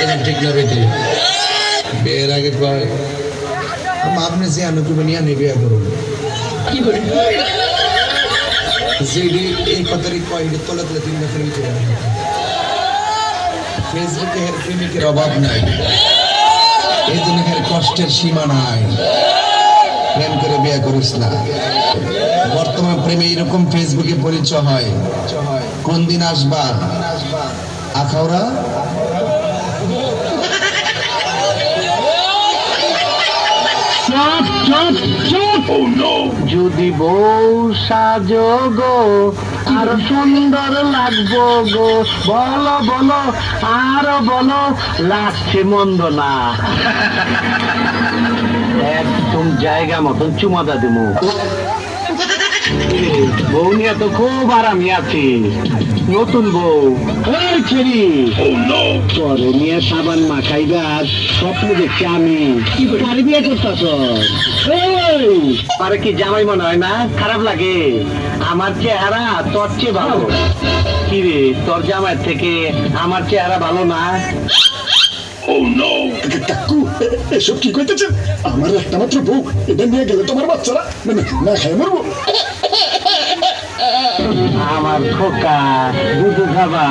কথা ঠিক না বেটি। বিয়ের আগে কয় আপনি যে আনুকুবে নিয়ে আনি বিয়ে করুন। যেটি এই কথারই কয় তলে তলে তিন মাসের ফেসবুকে হের প্রেমিকের অভাব নাই। এই জন্য হের কষ্টের সীমা নাই। প্রেম করে বিয়ে করিস না। বর্তমান প্রেমে এরকম ফেসবুকে পরিচয় হয়। কোন দিন আসবা? আখাউরা যদি বউ সাজো গো আর সুন্দর লাগবো গো। বলো বলো আর বলো লাগছে মন্দ না। একদম জায়গা মতন চুমাদা দেবো বউ নিয়ে তো খুব আরামে আছি। নতুন বউ। এই ছেড়ি। পরে নিয়ে সাবান মাখাইবার স্বপ্ন দেখছি আমি। কি বিয়ে করতেছ? আরে কি জামাই মনে হয় না? খারাপ লাগে। আমার চেহারা তোর চেয়ে ভালো। কি রে তোর জামাই থেকে আমার চেহারা ভালো না? কাকু এসব কি করতেছে? আমার একটা মাত্র বউ এটা নিয়ে গেলে তোমার বাচ্চারা মানে না খাই মরবো। আমার খোকা দুধু খাবা।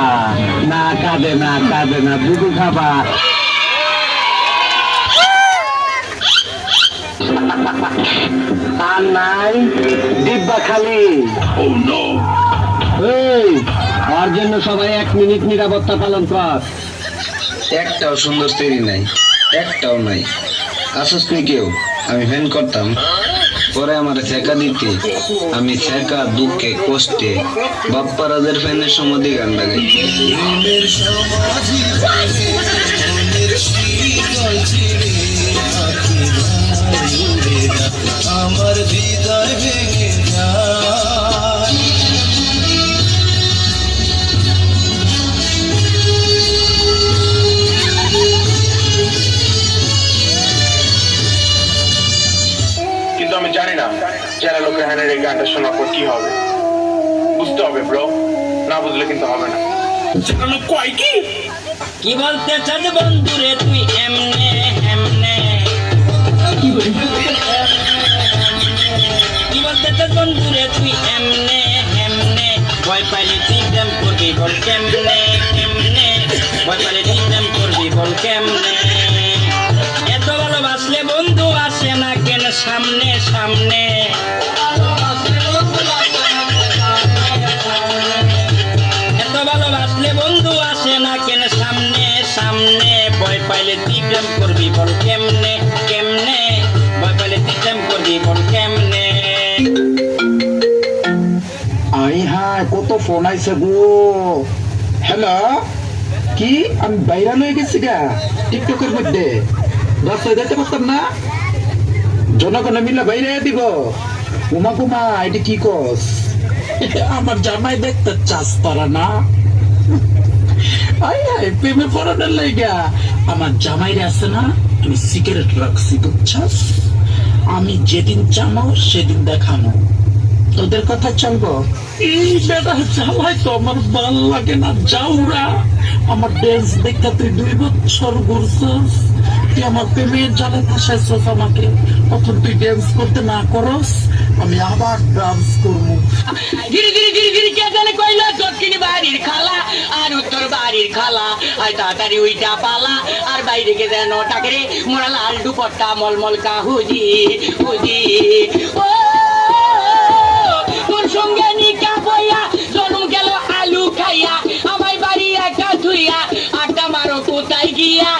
না কাঁদে না কাঁদে না দুধু খাবা। আর নাই ডিব্বা খালি। এই ওর জন্য সবাই এক মিনিট নিরাপত্তা পালন কর। একটাও সুন্দর তৈরি নাই, একটাও নাই। আসস নি কেউ? আমি ফ্যান করতাম। পরে আমার ছেকা দিতে, আমি ছেকা দুঃখে, কষ্টে বাপ্পারাজের ফ্যানের সমাধি গান লাগাই আমার হৃদয় ভেঙে আমি জানি না যারা লোকের হ্যানের এই গানটা শোনার পর কি হবে। বুঝতে হবে ব্রো না বুঝলে কিন্তু হবে না। কি? বলতে চাস বন্ধুরে তুই এমনে এমনে কি বলতে চাস বন্ধুরে তুই এমনে এমনে ভয় পাইলে তুই প্রেম করবি বল কেমনে কেমনে? ভয় পাইলে তুই প্রেম করবি বল কেমনে? পাইলে তুই প্রেম করবি বল কেমনে? কেমনে? ভয় পাইলে তুই প্রেম করবি বল কেমনে? আই হায় কত ফোন আইছে গো। হ্যালো? কি? আমি বাইরা লয়ে গেছি গা টিকটকের মধ্যে। রাস্তায় যেতে পারতাম না? জনগণে মিলে বাইরে দিব। উমা কুমা এটা কি কস? আমার জামাই দেখতে চাস তারা না? আই হায়, প্রেমে পড়ানোর লাইগা। আমার আছে না আমি সিগারেট রাখছি, বুঝছাস? আমি যেদিন চামো, সেদিন দেখানো তোদের কথা চলবো এই বেটা চালাই তো আমার ভালো লাগে না যাওরা আমার ড্যান্স দেখতে তুই দুই বছর ঘুরছস। তুই আমার প্রেমের ফাঁসাইছস আমাকে। তখন তুই করতে না করস, আমি আবার ডান্স করব। গিরি গিরি গিরি গিরি, কে দক্ষিণ বাড়ির খালা। উত্তর বাড়ির খালা আর তাড়াতাড়ি উইটা পালা। আর বাইরে কে যেন টাকরে মোরা লাল দুপট্টা মলমল হুজি। হুজি তোর আলু খাইয়া, আমায় বাড়ি একা ধুইয়া, আড্ডা মারো কোথায় গিয়া?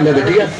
দিন দেবে ঠিক আছে